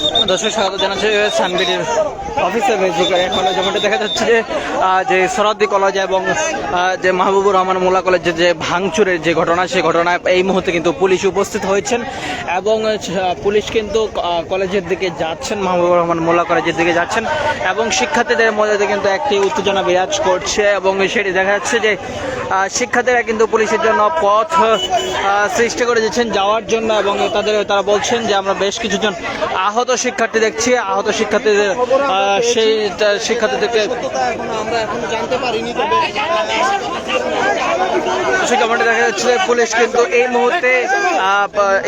দর্শক, স্বাগত জানাচ্ছি সানবিডির অফিসে। এখন যেমনটা দেখা যাচ্ছে যে যে সরাদ্দি কলেজ এবং যে মাহবুবুর রহমান মোল্লা কলেজের যে ভাঙচুরের যে ঘটনা সেই ঘটনায় এই মুহূর্তে কিন্তু পুলিশ উপস্থিত হয়েছেন এবং পুলিশ কিন্তু কলেজের দিকে যাচ্ছেন, মাহবুবুর রহমান মোল্লা কলেজের দিকে যাচ্ছেন এবং শিক্ষার্থীদের মধ্যে কিন্তু একটি উত্তেজনা বিরাজ করছে এবং সেটি দেখা যাচ্ছে যে শিক্ষার্থীরা কিন্তু পুলিশের জন্য পথ সৃষ্টি করে দিচ্ছেন যাওয়ার জন্য এবং তাদের, তারা বলছেন যে আমরা বেশ কিছুজন আহত শিক্ষার্থী দেখছি। আহত শিক্ষার্থীদের সেই শিক্ষার্থীদেরকে সেখানে দেখা যাচ্ছে পুলিশ কিন্তু এই মুহূর্তে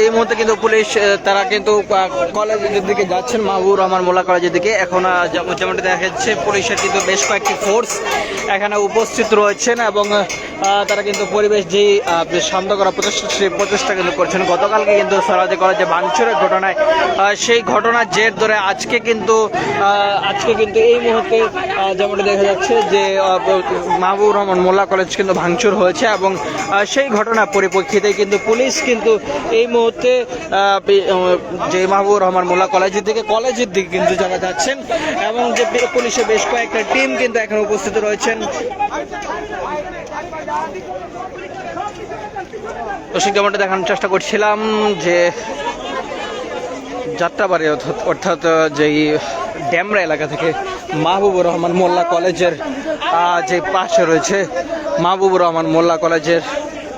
এই মুহূর্তে কিন্তু পুলিশ তারা কিন্তু কলেজের দিকে যাচ্ছেন মাহবুব রহমান মোল্লা কলেজের দিকে। এখন যেমনটি দেখা যাচ্ছে, পুলিশের কিন্তু বেশ কয়েকটি ফোর্স এখানে উপস্থিত রয়েছেন এবং তারা কিন্তু পরিবেশ যে শান্ত করা প্রচেষ্টা সেই প্রচেষ্টা কিন্তু করছেন। গতকালকে কিন্তু সরাজি কলেজে ভাঙচুরের ঘটনায় সেই ঘটনার জের ধরে আজকে কিন্তু আজকে কিন্তু এই মুহূর্তে যেমনটি দেখা যাচ্ছে যে মাহবুব রহমান মোল্লা কলেজ কিন্তু ভাঙচুর হয়েছে এবং সেই ঘটনার পরিপ্রেক্ষিতে কিন্তু পুলিশ কিন্তু এই মুহূর্তে যে মাহবুব রহমান মোল্লা কলেজের দিকে কলেজের দিকে কিন্তু যারা যাচ্ছেন এবং যে পুলিশের বেশ কয়েকটা টিম কিন্তু এখানে উপস্থিত রয়েছেন। দর্শক, যেমনটা দেখানোর চেষ্টা করছিলাম যে যাত্রাবাড়ি অর্থাৎ যেই ড্যামরা এলাকা থেকে মাহবুবুর রহমান মোল্লা কলেজের যে পাশে রয়েছে মাহবুবুর রহমান মোল্লা কলেজের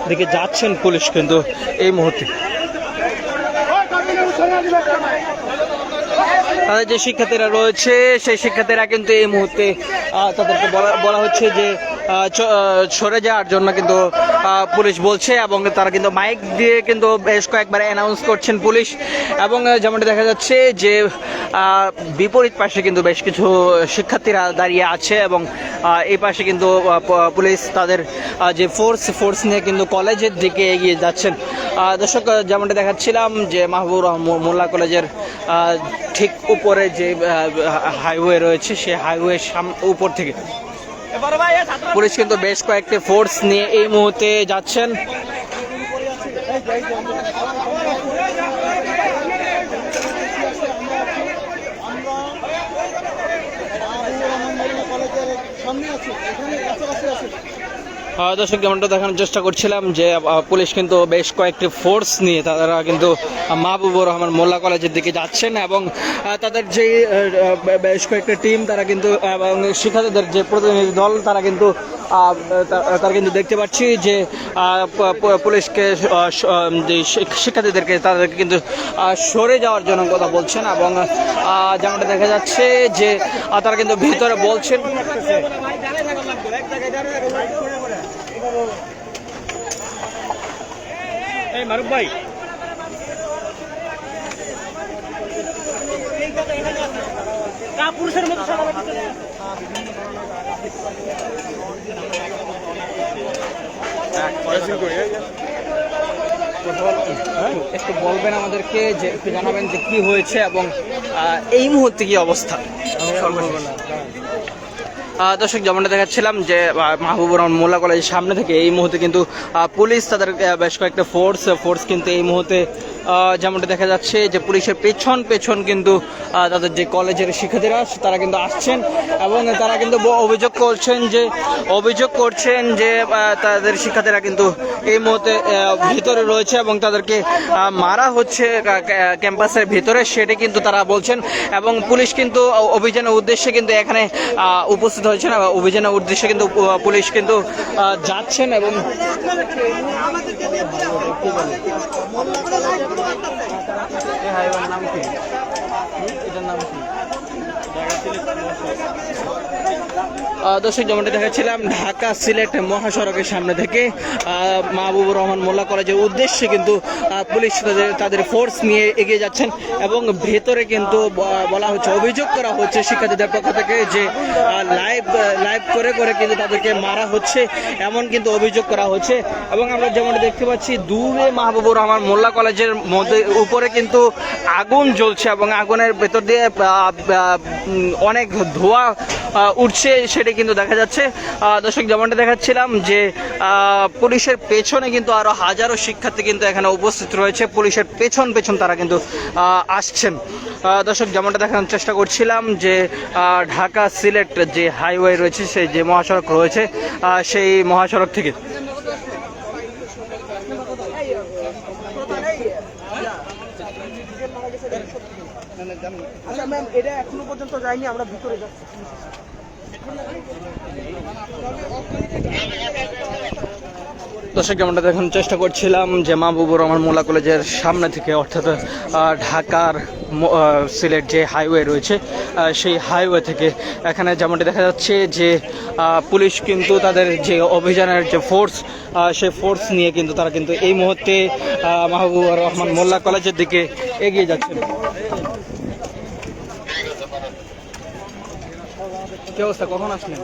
দিকে যাচ্ছেন পুলিশ কিন্তু এই মুহূর্তে। তাদের যে শিক্ষার্থীরা রয়েছে, সেই শিক্ষার্থীরা কিন্তু এই মুহূর্তে তাদেরকে বলা বলা হচ্ছে যে সরে যাওয়ার জন্য কিন্তু পুলিশ বলছে এবং তারা কিন্তু মাইক দিয়ে কিন্তু বেশ কয়েকবার অ্যানাউন্স করছেন পুলিশ। এবং যেমনটা দেখা যাচ্ছে যে বিপরীত পাশে কিন্তু বেশ কিছু শিক্ষার্থীরা দাঁড়িয়ে আছে এবং এই পাশে কিন্তু পুলিশ তাদের যে ফোর্স ফোর্স নিয়ে কিন্তু কলেজের দিকে এগিয়ে যাচ্ছেন। দর্শক যেমনটা দেখাচ্ছিলাম যে মাহবুব রহমান মোল্লা কলেজের ঠিক উপরে যে হাইওয়ে রয়েছে সেই হাইওয়ে উপর থেকে পুলিশ কিন্তু বেশ কয়েকটি ফোর্স নিয়ে এই মুহূর্তে যাচ্ছেন কলেজের সামনে আছে এখানে কাছাকাছি আছে আহ, দর্শক যেমনটা দেখানোর চেষ্টা করছিলাম যে পুলিশ কিন্তু বেশ কয়েকটি ফোর্স নিয়ে তারা কিন্তু মাহবুবুর রহমান মোল্লা কলেজের দিকে যাচ্ছেন এবং তাদের যে বেশ কয়েকটি টিম তারা কিন্তু, এবং শিক্ষার্থীদের যে প্রতিনিধি দল তারা কিন্তু তারা কিন্তু দেখতে পাচ্ছি যে পুলিশকে শিক্ষার্থীদেরকে তাদেরকে কিন্তু সরে যাওয়ার জন্য কথা বলছেন এবং যেমনটা দেখা যাচ্ছে যে তারা কিন্তু ভিতরে বলছেন এই মারুফ ভাই। পুরুষের মতো একটু বলবেন আমাদেরকে যে একটু জানাবেন যে কি হয়েছে এবং এই মুহূর্তে কি অবস্থা? সর্বশেষ। দর্শক, যেমনটা দেখাচ্ছিলাম যে মাহবুবুর রহমান মোল্লা কলেজের সামনে থেকে এই মুহূর্তে কিন্তু পুলিশ তাদের বেশ কয়েকটা ফোর্স ফোর্স কিন্তু এই মুহূর্তে যেমনটা দেখা যাচ্ছে যে পুলিশের পেছন পেছন কিন্তু তাদের যে কলেজের শিক্ষার্থীরা, তারা কিন্তু আসছেন এবং তারা কিন্তু অভিযোগ করছেন যে, অভিযোগ করছেন যে তাদের শিক্ষার্থীরা কিন্তু এই মুহূর্তে ভিতরে রয়েছে এবং তাদেরকে মারা হচ্ছে ক্যাম্পাসের ভিতরে, সেটি কিন্তু তারা বলছেন এবং পুলিশ কিন্তু অভিযানের উদ্দেশ্যে কিন্তু এখানে উপস্থিত হয়েছেন অভিযানের উদ্দেশ্যে কিন্তু পুলিশ কিন্তু যাচ্ছেন এবং এই হাইওয়ার নাম কি? এটার নাম কি? দর্শক যেমনটা দেখাচ্ছিলাম, ঢাকা সিলেট মহাসড়কের সামনে থেকে মাহবুবুর রহমান মোল্লা কলেজের উদ্দেশ্যে কিন্তু পুলিশ তাদের তাদের ফোর্স নিয়ে এগিয়ে যাচ্ছেন এবং ভেতরে কিন্তু বলা হচ্ছে, অভিযোগ করা হচ্ছে শিক্ষার্থীদের পক্ষ থেকে যে লাইভ লাইভ করে করে কিন্তু তাদেরকে মারা হচ্ছে, এমন কিন্তু অভিযোগ করা হচ্ছে এবং আমরা যেমন দেখতে পাচ্ছি, দূরে মাহবুবুর রহমান মোল্লা কলেজের মধ্যে, উপরে কিন্তু আগুন জ্বলছে এবং আগুনের ভেতর দিয়ে অনেক ধোঁয়া উঠছে সেটা কিন্তু দেখা যাচ্ছে। দর্শক, যেমনটা দেখাচ্ছিলাম যে পুলিশের পেছনে কিন্তু আরও হাজারো শিক্ষার্থী কিন্তু এখানে উপস্থিত রয়েছে। পুলিশের পেছন পেছন তারা কিন্তু আসছেন। দর্শক, যেমনটা দেখানোর চেষ্টা করছিলাম যে ঢাকা সিলেট যে হাইওয়ে রয়েছে, সেই যে মহাসড়ক রয়েছে সেই মহাসড়ক থেকে। আচ্ছা ম্যাম, এটা এখনও পর্যন্ত যায়নি, আমরা ভিতরে যাচ্ছি। দর্শক যেমনটা দেখানোর চেষ্টা করছিলাম যে মাহবুবুর রহমান মোল্লা কলেজের সামনে থেকে, অর্থাৎ ঢাকার সিলেট যে হাইওয়ে রয়েছে সেই হাইওয়ে থেকে। এখানে যেমনটি দেখা যাচ্ছে যে পুলিশ কিন্তু তাদের যে অভিযানের যে ফোর্স সেই ফোর্স নিয়ে কিন্তু তারা কিন্তু এই মুহূর্তে মাহবুবুর রহমান মোল্লা কলেজের দিকে এগিয়ে যাচ্ছেন কি অবস্থা? কখন আসলেন?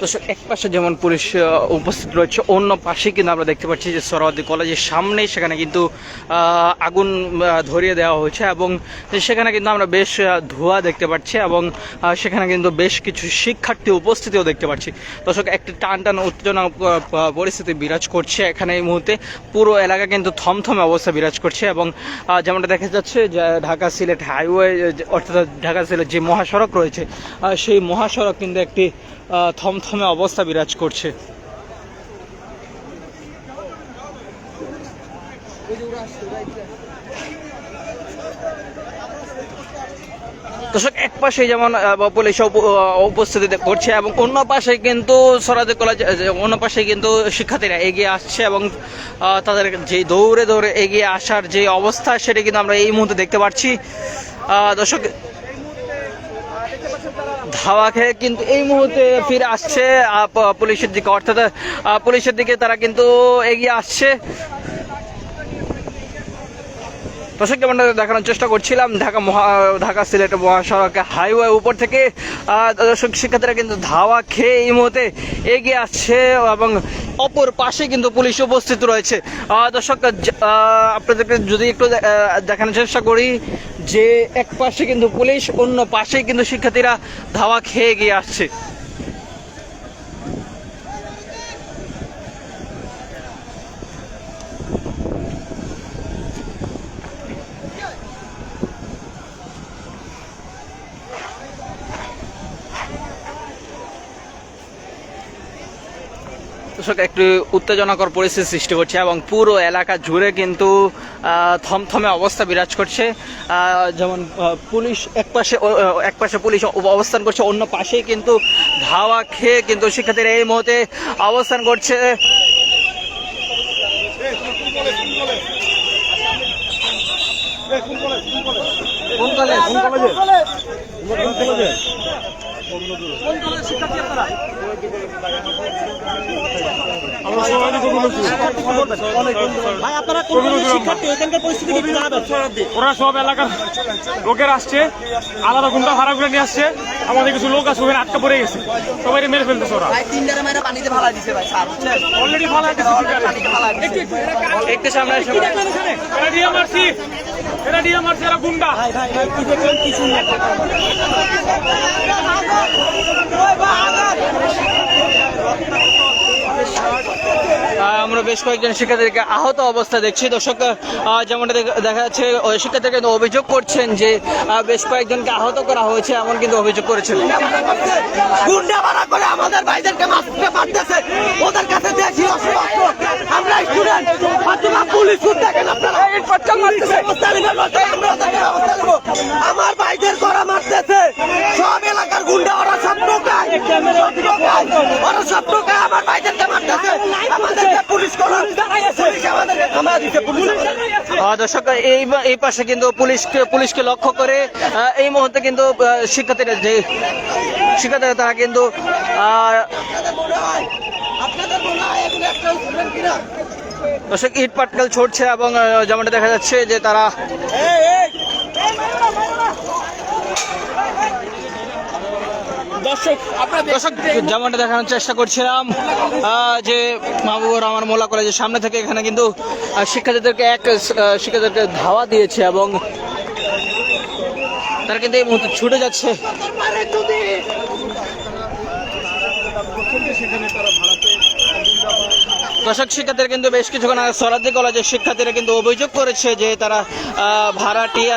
দর্শক এক পাশে যেমন পুলিশ উপস্থিত রয়েছে অন্য পাশে কিন্তু আমরা দেখতে পাচ্ছি যে সরওয়ার্দী কলেজের সামনেই সেখানে কিন্তু আগুন ধরিয়ে দেওয়া হয়েছে এবং সেখানে কিন্তু আমরা বেশ ধোঁয়া দেখতে পাচ্ছি এবং সেখানে কিন্তু বেশ কিছু শিক্ষার্থী উপস্থিতিও দেখতে পাচ্ছি। দর্শক একটি টান টান উত্তেজনা পরিস্থিতি বিরাজ করছে এখানে এই মুহূর্তে। পুরো এলাকা কিন্তু থমথমে অবস্থা বিরাজ করছে এবং যেমনটা দেখা যাচ্ছে যে ঢাকা সিলেট হাইওয়ে অর্থাৎ ঢাকা সিলেট যে মহাসড়ক রয়েছে সেই মহাসড়ক কিন্তু একটি আহ, থমথমে অবস্থা বিরাজ করছে। দর্শক, এক পাশে যেমন পুলিশ উপস্থিতি করছে এবং অন্য পাশে কিন্তু সরাজ কলেজ অন্য পাশে কিন্তু শিক্ষার্থীরা এগিয়ে আসছে এবং তাদের যে দৌড়ে দৌড়ে এগিয়ে আসার যে অবস্থা, সেটা কিন্তু আমরা এই মুহূর্তে দেখতে পাচ্ছি। দর্শক ধাওয়া খেয়ে কিন্তু এই মুহূর্তে ফিরে আসছে পুলিশের দিকে। অর্থাৎ পুলিশের দিকে তারা কিন্তু এগিয়ে আসছে। দর্শক যেমন দেখানোর চেষ্টা করছিলাম, ঢাকা মহা, ঢাকা সিলেট মহাসড়কে হাইওয়ে উপর থেকে। দর্শক, শিক্ষার্থীরা কিন্তু ধাওয়া খেয়ে এই মুহূর্তে এগিয়ে আসছে এবং অপর পাশে কিন্তু পুলিশ উপস্থিত রয়েছে। দর্শক আপনাদেরকে যদি একটু দেখানোর চেষ্টা করি, যে এক পাশে কিন্তু পুলিশ, অন্য পাশে কিন্তু শিক্ষার্থীরা ধাওয়া খেয়ে এগিয়ে আসছে। দর্শক, একটু উত্তেজনাকর পরিস্থিতি সৃষ্টি করছে এবং পুরো এলাকা জুড়ে কিন্তু থমথমে অবস্থা বিরাজ করছে। যেমন পুলিশ এক পাশে ও- ও- এক পাশে পুলিশ অবস্থান করছে, অন্য পাশেই কিন্তু ধাওয়া খেয়ে কিন্তু শিক্ষার্থীরা এই মুহূর্তে অবস্থান করছে। কোন কলেজ? কোন কলেজে? কোন শিক্ষার্থী ওরা সব এলাকার লোকের আসছে আলাদা গুন্ডা ভাড়া করে নিয়ে আসছে আমাদের কিছু লোক আছে ওখানে আটকা পড়ে গেছে সবাই মেরে ফেলতেছে ওরা পানিতে দিছে ভাই অলরেডি একটু সামনে এসে এরা নিয়ে মারছে এরা গুন্ডা। ভাই ভাই ভাই কি দেখলেন কি শুনলেন আহ, আমরা বেশ কয়েকজন শিক্ষার্থীকে আহত অবস্থা দেখছি। দর্শক যেমনটা দেখা যাচ্ছে ওই শিক্ষার্থীরা কিন্তু অভিযোগ করছেন যে বেশ কয়েকজনকে আহত করা হয়েছে এমন কিন্তু অভিযোগ করেছেন। গুন্ডা মারা করে আমাদের ভাইদেরকে মারতে পারতেছে। ওদের কাছে দেখি অস্ত্র আমরা স্টুডেন্ট অথবা পুলিশ দেখেন আপনারা। আমরা ভাইদের করা মারতেছে। সব এলাকার গুন্ডা ওরা সব টোকায় ওরা সব টোকায় আমার মারতেছে আমাদেরকে পুলিশ করো পুলিশ আমাদেরকে থামা দিতে পুলিশ আমাদেরকে- আহ, দর্শক, এই এই পাশে কিন্তু পুলিশকে পুলিশকে লক্ষ্য করে এই মুহূর্তে কিন্তু শিক্ষার্থীরা যে শিক্ষার্থীরা, তারা কিন্তু দর্শক, ইট পাটকেল ছড়ছে এবং যেমনটা দেখা যাচ্ছে যে তারা দর্শক দর্শক যেমনটা দেখানোর চেষ্টা করছিলাম যে মাহবুবুর রহমান মোল্লা কলেজের সামনে থেকে এখানে কিন্তু শিক্ষার্থীদেরকে এক শিক্ষার্থীদেরকে ধাওয়া দিয়েছে এবং তারা কিন্তু এই মুহূর্তে ছুটে যাচ্ছে। দর্শক শিক্ষার্থীরা কিন্তু বেশ কিছুক্ষণ আগে সরাদ্দি কলেজের শিক্ষার্থীরা কিন্তু অভিযোগ করেছে যে তারা ভাড়াটিয়া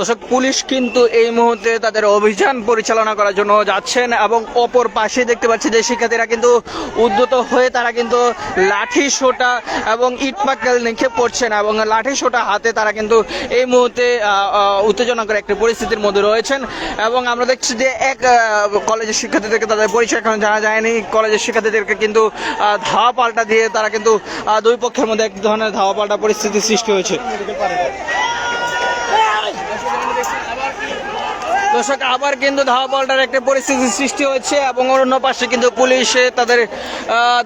দর্শক পুলিশ কিন্তু এই মুহূর্তে তাদের অভিযান পরিচালনা করার জন্য যাচ্ছেন এবং অপর পাশে দেখতে পাচ্ছি যে শিক্ষার্থীরা কিন্তু উদ্যত হয়ে তারা কিন্তু লাঠি সোটা এবং ইটপাক্কেল নিক্ষেপ করছেন এবং লাঠি সোটা হাতে তারা কিন্তু এই মুহূর্তে আহ, উত্তেজনাকর একটি পরিস্থিতির মধ্যে রয়েছেন এবং আমরা দেখছি যে এক কলেজের শিক্ষার্থীদেরকে তাদের পরিচয় এখন জানা যায়নি। কলেজের শিক্ষার্থীদেরকে কিন্তু ধাওয়া পাল্টা দিয়ে তারা কিন্তু দুই পক্ষের মধ্যে এক ধরনের ধাওয়া পাল্টা পরিস্থিতির সৃষ্টি হয়েছে। দর্শক আবার কিন্তু ধাওয়া পাল্টার একটা পরিস্থিতি সৃষ্টি হয়েছে এবং অন্য পাশে কিন্তু পুলিশে তাদের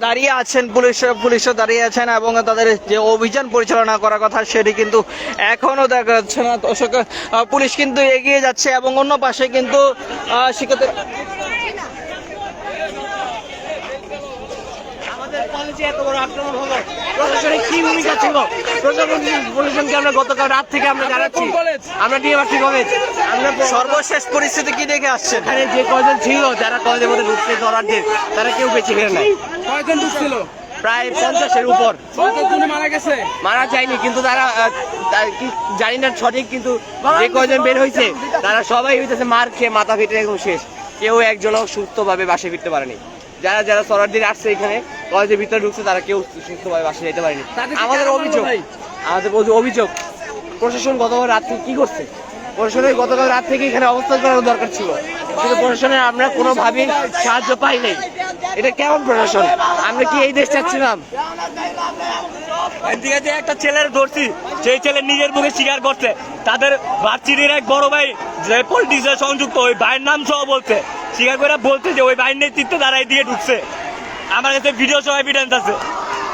দাঁড়িয়ে আছেন। পুলিশ পুলিশও দাঁড়িয়ে আছেন এবং তাদের যে অভিযান পরিচালনা করার কথা সেটি কিন্তু এখনও দেখা যাচ্ছে না। দর্শক পুলিশ কিন্তু এগিয়ে যাচ্ছে এবং অন্য পাশে কিন্তু আহ, শিক্ষার্থী এত বড় আক্রমণ হলো প্রশাসনের কি ভূমিকা ছিল? প্রশাসন প্রশাসনকে আমরা গতকাল রাত থেকে আমরা জানাচ্ছি আমরা ডিএমআরসি কলেজ। আমরা সর্বশেষ পরিস্থিতি কি দেখে আসছেন? এখানে যে কয়জন ছিল যারা কলেজের মধ্যে ঢুকছে ধরারদের তারা কেউ বেঁচে ফেরে নাই। কয়জন ঢুকছিল? প্রায় পঞ্চাশের উপর। মারা গেছে? মারা যায়নি কিন্তু তারা জানি না সঠিক কিন্তু যে কয়জন বের হয়েছে তারা সবাই হইতেছে মার খেয়ে মাথা ফেটে একদম শেষ। কেউ একজনও সুস্থভাবে বাসে ফিরতে পারেনি। যারা যারা সরার দিন আসছে এখানে কলেজের ভিতরে ঢুকছে তারা কেউ সুস্থভাবে বাসে যেতে পারেনি। আমাদের অভিযোগ আমাদের অভিযোগ প্রশাসন গতকাল রাত থেকে কি করছে? প্রশাসনের গতকাল রাত থেকে এখানে অবস্থান করার দরকার ছিল। কিন্তু প্রশাসনের আমরা কোনোভাবেই সাহায্য পাই নাই। এটা কেমন প্রশাসন? আমরা কি এই দেশ চাচ্ছিলাম? এদিকে যে একটা ছেলের ধরছি সেই ছেলে নিজের মুখে স্বীকার করছে তাদের ভার্সিটির এক বড় ভাই যে পলিটিক্সে সংযুক্ত ওই ভাইয়ের নাম সহ বলছে। স্বীকার করে বলছে যে ওই ভাইয়ের নেতৃত্বে তারা এদিকে ঢুকছে। আমার কাছে ভিডিও সহ এভিডেন্স আছে।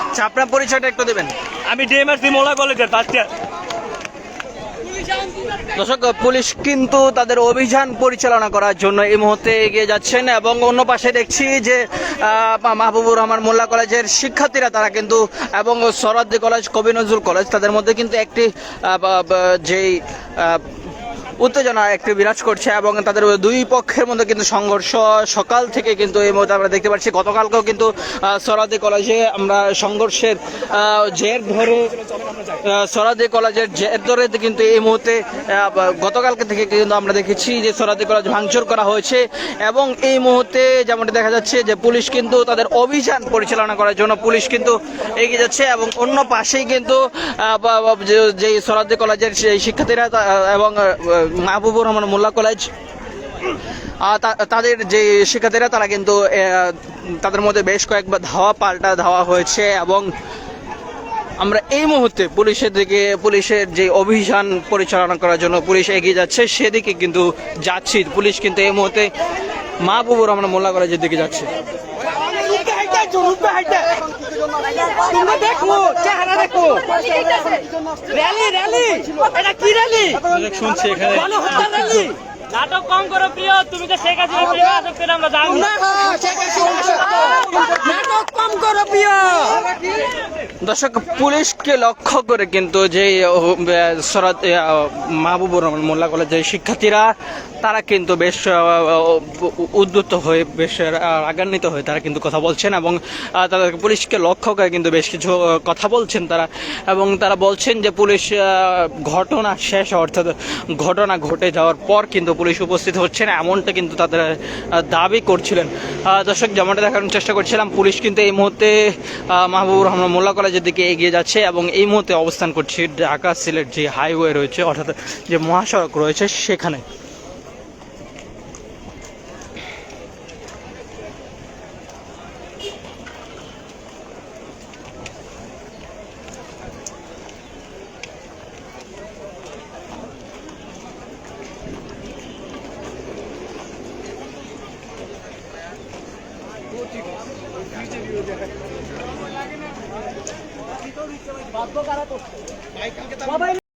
আচ্ছা, আপনার পরিচয়টা একটু দেবেন। আমি ডিএমএসসি মোলা কলেজের ফার্স্ট ইয়ার দর্শক পুলিশ কিন্তু তাদের অভিযান পরিচালনা করার জন্য এই মুহূর্তে এগিয়ে যাচ্ছেন এবং অন্য পাশে দেখছি যে মাহবুবুর রহমান মোল্লা কলেজের শিক্ষার্থীরা তারা কিন্তু এবং সরাদ্দি কলেজ কবি নজরুল কলেজ তাদের মধ্যে কিন্তু একটি যেই উত্তেজনা একটি বিরাজ করছে এবং তাদের দুই পক্ষের মধ্যে কিন্তু সংঘর্ষ সকাল থেকে কিন্তু এই মুহূর্তে আমরা দেখতে পাচ্ছি। গতকালকেও কিন্তু সরাদি কলেজে আমরা সংঘর্ষের জের ধরে সরাদি কলেজের জের ধরে কিন্তু এই মুহূর্তে গতকালকে থেকে কিন্তু আমরা দেখেছি যে সরাদি কলেজ ভাঙচুর করা হয়েছে এবং এই মুহূর্তে যেমনটি দেখা যাচ্ছে যে পুলিশ কিন্তু তাদের অভিযান পরিচালনা করার জন্য পুলিশ কিন্তু এগিয়ে যাচ্ছে এবং অন্য পাশেই কিন্তু যে- সরাদি কলেজের শিক্ষার্থীরা এবং মাহবুবুর রহমান মোল্লা কলেজ। তাদের যে শিক্ষার্থীরা, তারা কিন্তু তাদের মধ্যে বেশ কয়েকবার ধাওয়া পাল্টা ধাওয়া হয়েছে এবং আমরা এই মুহূর্তে পুলিশের দিকে, পুলিশের যে অভিযান পরিচালনা করার জন্য পুলিশ এগিয়ে যাচ্ছে, সেদিকে কিন্তু যাচ্ছি। পুলিশ কিন্তু এই মুহূর্তে মাহবুবুর রহমান মোল্লা কলেজের দিকে যাচ্ছে। তোমরা দেখো চেহারা দেখো। Rally rally. এটা কি র্যালি? শুনছি এখানে। গণহত্যা র্যালি। নাটক কম করো প্রিয় তুমি তো শেখ হাসিনা প্রেমে আছো কিনা আমরা জানি নাটক কম করো প্রিয়। দর্শক পুলিশকে লক্ষ্য করে কিন্তু যে সরাত মাহবুবুর রহমান মোল্লা কলেজের শিক্ষার্থীরা তারা কিন্তু বেশ উদ্যুত হয়ে বেশ রাগান্বিত হয়ে তারা কিন্তু কথা বলছেন এবং তারা পুলিশকে লক্ষ্য করে কিন্তু বেশ কিছু কথা বলছেন তারা এবং তারা বলছেন যে পুলিশ ঘটনা শেষ অর্থাৎ ঘটনা ঘটে যাওয়ার পর কিন্তু পুলিশ উপস্থিত হচ্ছে না এমনটা কিন্তু তাদের দাবি করছিলেন। দর্শক, যেমনটা দেখানোর চেষ্টা করছিলাম, পুলিশ কিন্তু এই মুহূর্তে মাহবুবুর রহমান মোল্লা কলেজের দিকে এগিয়ে যাচ্ছে এবং এই মুহূর্তে অবস্থান করছে ঢাকা সিলেট যে হাইওয়ে রয়েছে অর্থাৎ যে মহাসড়ক রয়েছে সেখানে।